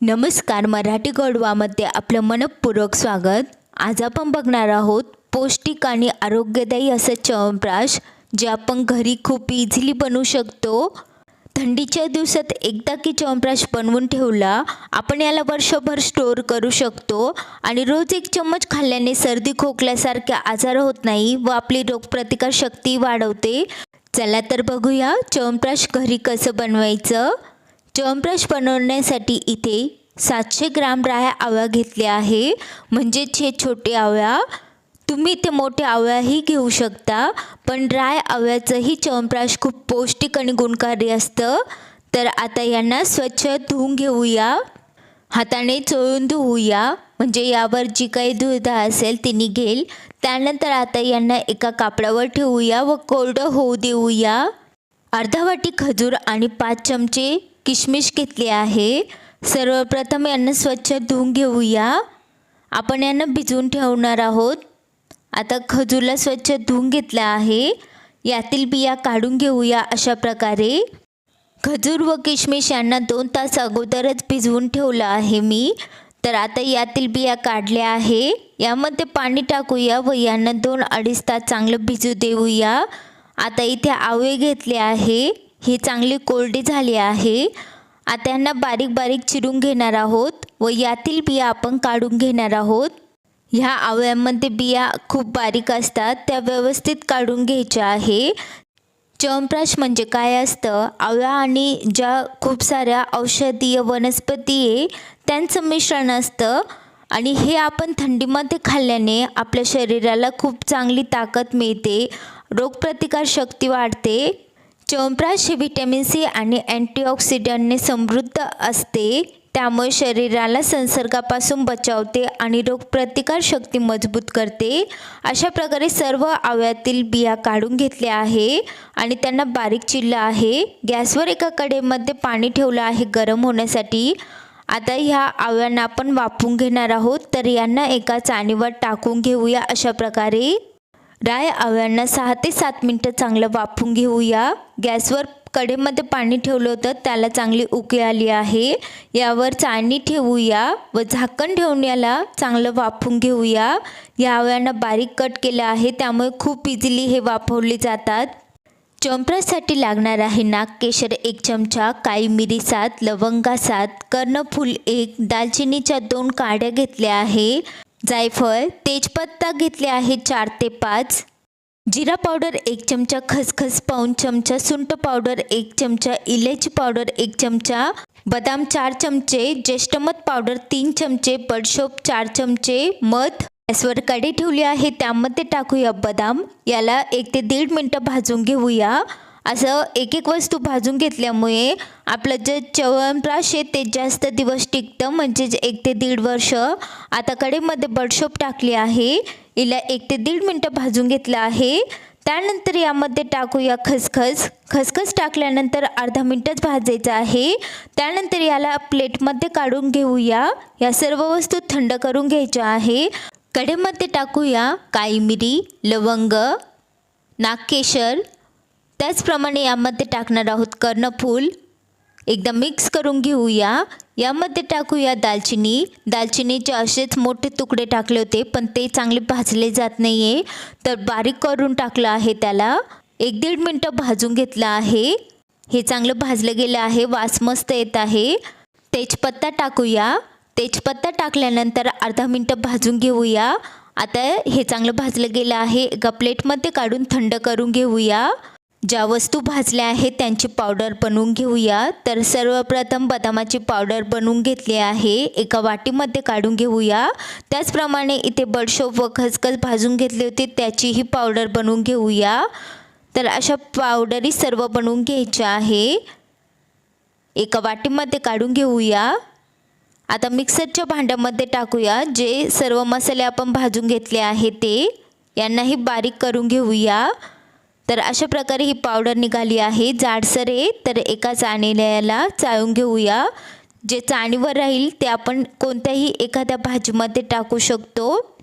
नमस्कार मराठी गोडवामध्ये आपलं मनपूर्वक स्वागत. आज आपण बघणार आहोत पौष्टिक आणि आरोग्यदायी असं चवनप्राश जे आपण घरी खूप इझिली बनवू शकतो. थंडीच्या दिवसात एकदा की चवनप्राश बनवून ठेवला आपण याला वर्षभर स्टोअर करू शकतो आणि रोज एक चम्मच खाल्ल्याने सर्दी खोकल्यासारखे आजार होत नाही व आपली रोगप्रतिकारशक्ती वाढवते. चला तर बघूया चवनप्राश घरी कसं बनवायचं. च्यवनप्राश बनवण्यासाठी इथे सातशे ग्राम राह्या आवळा घेतल्या आहे. म्हणजेच हे छोटे आवळा तुम्ही ते मोठे आवळाही घेऊ शकता पण राय आवळ्याचंही चवनप्राश खूप पौष्टिक आणि गुणकारी असतं. तर आता यांना स्वच्छ धुवून घेऊया. हाताने चोळून धुवूया. म्हणजे यावर जी काही दूध असेल ती निघेल त्यानंतर आता यांना एका कापडावर ठेवूया व कोरडं होऊ देऊया. अर्धा वाटी खजूर आणि पाच चमचे किशमिश घेतली आहे. सर्वप्रथम यांना स्वच्छ धुवून घेऊया. आपण यांना भिजवून ठेवणार आहोत. आता खजूरला स्वच्छ धुवून घेतला आहे. यातील बिया काढून घेऊया अशा प्रकारे. खजूर व किशमिश यांना दोन तास अगोदरच भिजवून ठेवलं आहे मी. तर आता यातील बिया काढल्या आहे. यामध्ये पाणी टाकूया व यांना दोन अडीच तास चांगलं भिजू देऊया. आता इथे आवळे घेतले आहे. हे चांगली कोरडी झाली आहे. आता यांना बारीक बारीक चिरून घेणार आहोत व यातील बिया आपण काढून घेणार आहोत. ह्या आवळ्यांमध्ये बिया खूप बारीक असतात त्या व्यवस्थित काढून घ्यायच्या आहे. च्यवनप्राश म्हणजे काय असतं? आवळा आणि ज्या खूप साऱ्या औषधीय वनस्पती आहे त्यांचं मिश्रण असतं आणि हे आपण थंडीमध्ये खाल्ल्याने आपल्या शरीराला खूप चांगली ताकद मिळते रोगप्रतिकार शक्ती वाढते. च्यवनप्राश हे व्हिटॅमिन सी आणि अँटीऑक्सिडंटने समृद्ध असते. त्यामुळे शरीराला संसर्गापासून बचावते आणि रोगप्रतिकार शक्ती मजबूत करते. अशा प्रकारे सर्व आवळ्यातील बिया काढून घेतल्या आहे आणि त्यांना बारीक चिरलं आहे. गॅसवर एका कडेमध्ये पाणी ठेवलं आहे गरम होण्यासाठी. आता ह्या आवळ्यांना आपण वाफवून घेणार आहोत. तर यांना एका चाणीवर टाकून घेऊया अशा प्रकारे. राय आवळ्यांना सहा ते सात मिनटं चांगलं वाफून घेऊया. गॅसवर कडेमध्ये पाणी ठेवलं होतं त्याला चांगली उकळी आली आहे. यावर चाळणी ठेवूया व झाकण ठेवून याला चांगलं वाफून घेऊया. या आवळ्यांना बारीक कट केलं आहे त्यामुळे खूप इझिली हे वाफवले जातात. चंपरासाठी लागणार आहे नागकेशर एक चमचा काळी मिरी सात लवंगा सात कर्णफूल एक दालचिनीच्या दोन काड्या घेतल्या आहे. जायफळ तेजपत्ता घेतले आहे चार ते पाच. जिरा पावडर एक चमचा खसखस पाऊन चमचा सुंट पावडर एक चमचा इलायची पावडर एक चमचा बदाम चार चमचे ज्येष्ठमध पावडर तीन चमचे बडशोप चार चमचे मध गॅसवर कढी ठेवली आहे त्यामध्ये टाकूया बदाम. याला एक ते दीड मिनटं भाजून घेऊया. असं एक एक वस्तू भाजून घेतल्यामुळे आपलं जे च्यवनप्राश आहे ते जास्त दिवस टिकतं. म्हणजेच एक ते दीड वर्ष आता कडेमध्ये बडशोप टाकली आहे. हिला एक ते दीड मिनटं भाजून घेतलं आहे. त्यानंतर यामध्ये टाकूया खसखस. खसखस टाकल्यानंतर अर्धा मिनटंच भाजायचं आहे. त्यानंतर याला प्लेटमध्ये काढून घेऊया. या सर्व वस्तू थंड करून घ्यायच्या आहे. कडेमध्ये टाकूया काळी मिरी लवंग नागकेशर त्याचप्रमाणे यामध्ये टाकणार आहोत कर्णफूल. एकदा मिक्स करून घेऊया. यामध्ये टाकूया दालचिनी. दालचिनीचे असेच मोठे तुकडे टाकले होते पण ते चांगले भाजले जात नाही आहे तर बारीक करून टाकलं आहे त्याला. एक दीड मिनटं भाजून घेतलं आहे. हे चांगलं भाजलं गेलं आहे. वास मस्त येत आहे. तेजपत्ता टाकूया. तेजपत्ता टाकल्यानंतर अर्धा मिनटं भाजून घेऊया. आता हे चांगलं भाजलं गेलं आहे. एका प्लेटमध्ये काढून थंड करून घेऊया. ज्या वस्तू भाजल्या आहेत त्यांची पावडर बनवून घेऊया. तर सर्वप्रथम बदामाची पावडर बनवून घेतली आहे. एका वाटीमध्ये काढून घेऊया. त्याचप्रमाणे इथे बडशोप व खसखस भाजून घेतली होती त्याचीही पावडर बनवून घेऊया. तर अशा पावडरी सर्व बनवून घ्यायच्या आहे. एका वाटीमध्ये काढून घेऊया. आता मिक्सरच्या भांड्यामध्ये टाकूया जे सर्व मसाले आपण भाजून घेतले आहे ते. यांनाही बारीक करून घेऊया. तर अशा प्रकारे ही पावडर निघाली आहे. जाडसर आहे. तर एका चाणीला चाळून घेऊया. जे चाणीवर राहील ते आपण कोणत्याही एखाद्या भाजीमध्ये टाकू शकतो.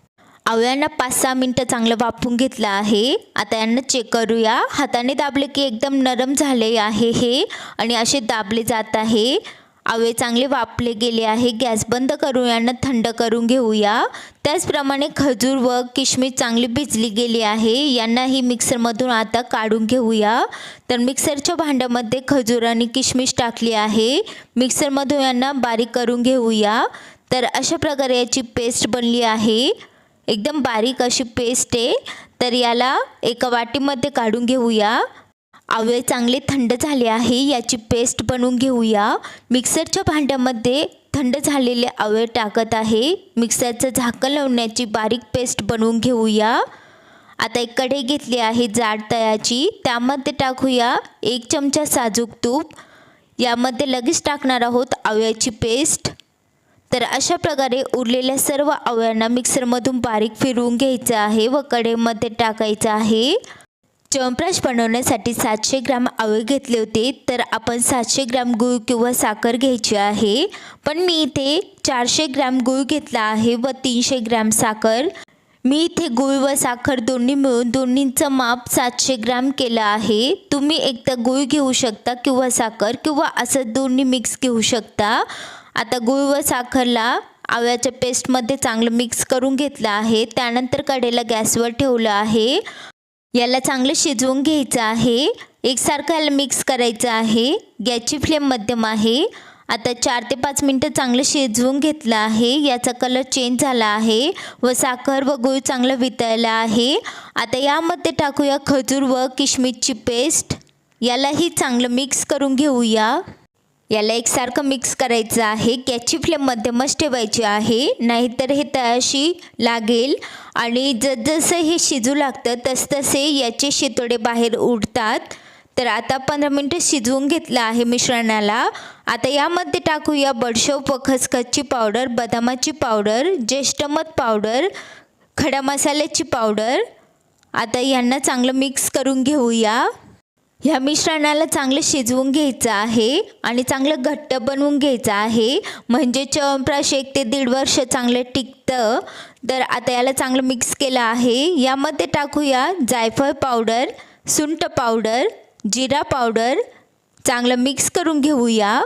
आवळ्यांना पाच सहा मिनटं चांगलं वाफून घेतलं आहे. आता यांना चेक करूया. हाताने दाबले की एकदम नरम झाले आहे हे. आणि असे दाबले जात आहे. आवे चांगले वापले गेले आहे. गॅस बंद करून यांना थंड करून घेऊया. त्याचप्रमाणे खजूर व किशमिश चांगली भिजली गेली आहे. यांनाही मिक्सरमधून आता काढून घेऊया. तर मिक्सरच्या भांड्यामध्ये खजूर आणि किशमिश टाकली आहे. मिक्सरमधून यांना बारीक करून घेऊया. तर अशा प्रकारे याची पेस्ट बनली आहे. एकदम बारीक अशी पेस्ट आहे. तर याला एका वाटीमध्ये काढून घेऊया. आवळे चांगले थंड झाले आहे याची पेस्ट बनवून घेऊया. मिक्सरच्या भांड्यामध्ये थंड झालेले आवळे टाकत आहे. मिक्सरचं झाकण लावण्याची बारीक पेस्ट बनवून घेऊया. आता एक कढई घेतली आहे जाड तयाची त्यामध्ये टाकूया एक चमचा साजूक तूप. यामध्ये लगेच टाकणार आहोत आवळ्याची पेस्ट तर अशा प्रकारे उरलेल्या सर्व आवळ्यांना मिक्सरमधून बारीक फिरवून घ्यायचं आहे व कढईमध्ये टाकायचं आहे. च्यवनप्राश बनवण्यासाठी सातशे ग्राम आवळे घेतले होते तर आपण सातशे ग्राम गूळ किंवा साखर घ्यायची आहे. पण मी इथे चारशे ग्राम गूळ घेतला आहे व तीनशे ग्राम साखर. मी इथे गूळ व साखर दोन्ही मिळून दोन्हींचं माप सातशे ग्राम केलं आहे. तुम्ही एकदा गूळ घेऊ शकता किंवा साखर किंवा असं दोन्ही मिक्स घेऊ शकता. आता गूळ व साखरला आवळ्याच्या पेस्टमध्ये चांगलं मिक्स करून घेतलं आहे. त्यानंतर कडेला गॅसवर ठेवलं आहे. याला चांगलं शिजवून घ्यायचं आहे. एकसारखं याला मिक्स करायचं आहे. गॅसची फ्लेम मध्यम आहे. आता चार ते पाच मिनटं चांगलं शिजवून घेतलं आहे. याचा कलर चेंज झाला आहे व साखर व गूळ चांगलं वितळला आहे. आता यामध्ये टाकूया खजूर व किशमिशची पेस्ट यालाही चांगलं मिक्स करून घेऊया. याला एकसारखं मिक्स करायचं आहे. गॅसची फ्लेम मध्यमच ठेवायची आहे. नाहीतर हे तळाशी लागेल. आणि जसजसं हे शिजू लागतं तसतसे याचे शितोडे बाहेर उडतात. तर आता पंधरा मिनटं शिजवून घेतलं आहे मिश्रणाला आता यामध्ये टाकूया बडशोप व खसखसची पावडर बदामाची पावडर ज्येष्ठमध पावडर खडा मसाल्याची पावडर आता यांना चांगलं मिक्स करून घेऊया. ह्या मिश्रणाला चांगलं शिजवून घ्यायचं आहे आणि चांगलं घट्ट बनवून घ्यायचं आहे. म्हणजे चवनप्राश एक ते दीड वर्ष चांगलं टिकतं. तर आता याला चांगलं मिक्स केलं आहे. यामध्ये टाकूया जायफळ पावडर सुंट पावडर जिरा पावडर. चांगलं मिक्स करून घेऊया.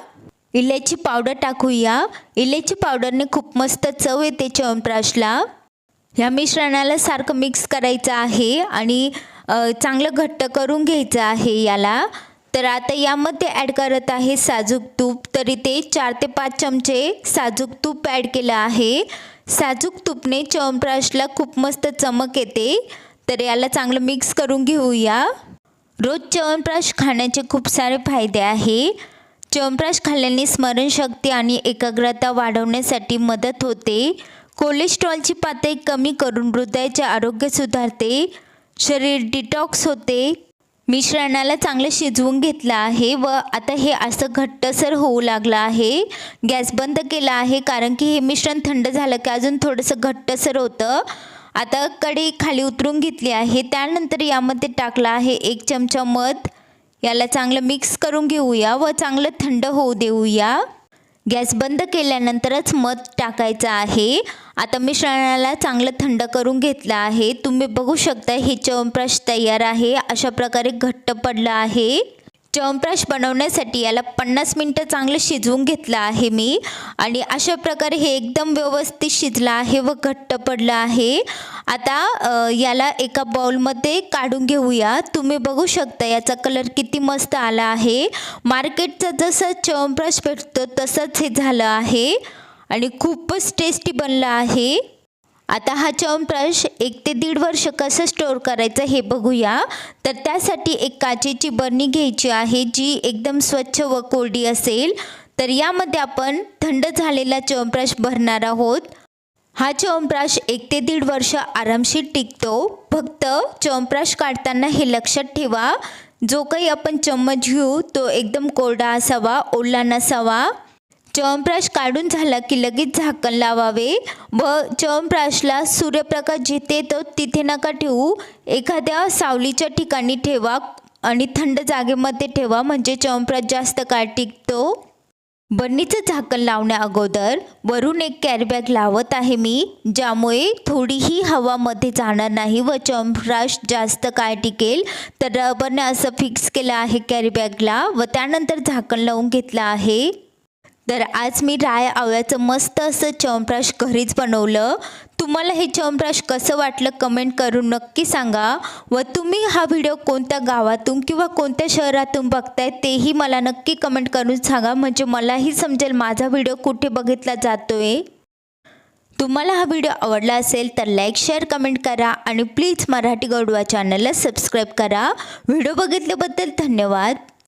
इलायची पावडर टाकूया. इलायची पावडरने खूप मस्त चव येते चवनप्राशला ह्या मिश्रणाला सारखं मिक्स करायचं आहे आणि चांगलं घट्ट करून घ्यायचं आहे याला. तर आता यामध्ये ॲड करत आहे साजूक तूप. तरी ते चार ते पाच चमचे साजूक तूप ॲड केलं आहे. साजूक तूपने चवनप्राशला खूप मस्त चमक येते. तर याला चांगलं मिक्स करून घेऊया. रोज च्यवनप्राश खाण्याचे खूप सारे फायदे आहे. च्यवनप्राश खाल्ल्याने स्मरणशक्ती आणि एकाग्रता वाढवण्यासाठी मदत होते. कोलेस्ट्रॉलची पातळी कमी करून हृदयाचे आरोग्य सुधारते. शरीर डिटॉक्स होते. मिश्रणाला चांगलं शिजवून घेतलं आहे व आता हे असं घट्टसर होऊ लागलं आहे. गॅस बंद केला आहे कारण की हे मिश्रण थंड झालं की अजून थोडंसं घट्टसर होतं. आता कढी खाली उतरून घेतली आहे. त्यानंतर यामध्ये टाकला आहे एक चमचा मध. याला चांगलं मिक्स करून घेऊया व चांगलं थंड होऊ देऊया. गॅस बंद केल्यानंतरच मध टाकायचं आहे. आता मिश्रणाला चांगलं थंड करून घेतलं आहे. तुम्ही बघू शकता हे च्यवनप्राश तयार आहे. अशा प्रकारे घट्ट पडलं आहे. च्यवनप्राश बनवण्यासाठी याला पन्नास मिनटं चांगलं शिजवून घेतलं आहे मी. आणि अशा प्रकारे हे एकदम व्यवस्थित शिजलं आहे व घट्ट पडलं आहे. आता याला एका बाउलमध्ये काढून घेऊया. तुम्ही बघू शकता याचा कलर किती मस्त आला आहे. मार्केटचा जसं च्यवनप्राश भेटतो तसंच हे झालं आहे. आणि खूपच टेस्टी बनलं आहे. आता हा च्यवनप्राश एक ते दीड वर्ष कसं स्टोअर करायचं हे बघूया. तर त्यासाठी एक काचेची बरणी घ्यायची आहे जी एकदम स्वच्छ व कोरडी असेल. तर यामध्ये आपण थंड झालेला च्यवनप्राश भरणार आहोत. हा च्यवनप्राश एक ते दीड वर्ष आरामशीर टिकतो. फक्त च्यवनप्राश काढताना हे लक्षात ठेवा. जो काही आपण चम्मच घेऊ तो एकदम कोरडा असावा ओला नसावा चवनप्राश काढून झाला की लगेच झाकण लावावे व चवनप्राशला सूर्यप्रकाश जिथे तो तिथे नका ठेवू. एखाद्या सावलीच्या ठिकाणी ठेवा आणि थंड जागेमध्ये ठेवा म्हणजे चवनप्राश जास्त काळ टिकतो. बन्नीचं झाकण लावण्या अगोदर वरून एक कॅरीबॅग लावत आहे मी ज्यामुळे थोडीही हवामध्ये जाणार नाही व च्यवनप्राश जास्त काळ टिकेल. तर रबरने असं फिक्स केलं आहे कॅरीबॅगला व त्यानंतर झाकण लावून घेतलं आहे. तर आज मी राय आवळ्याचं मस्त असं चवनप्राश घरीच बनवलं. तुम्हाला हे चवनप्राश कसं वाटलं कमेंट करून नक्की सांगा व तुम्ही हा व्हिडिओ कोणत्या गावातून किंवा कोणत्या शहरातून बघताय तेही मला नक्की कमेंट करून सांगा. म्हणजे मलाही समजेल माझा व्हिडिओ कुठे बघितला जातोय. तुम्हाला हा व्हिडिओ आवडला असेल तर लाईक शेअर कमेंट करा आणि प्लीज मराठी गौडवा चॅनलला सबस्क्राईब करा. व्हिडिओ बघितल्याबद्दल धन्यवाद.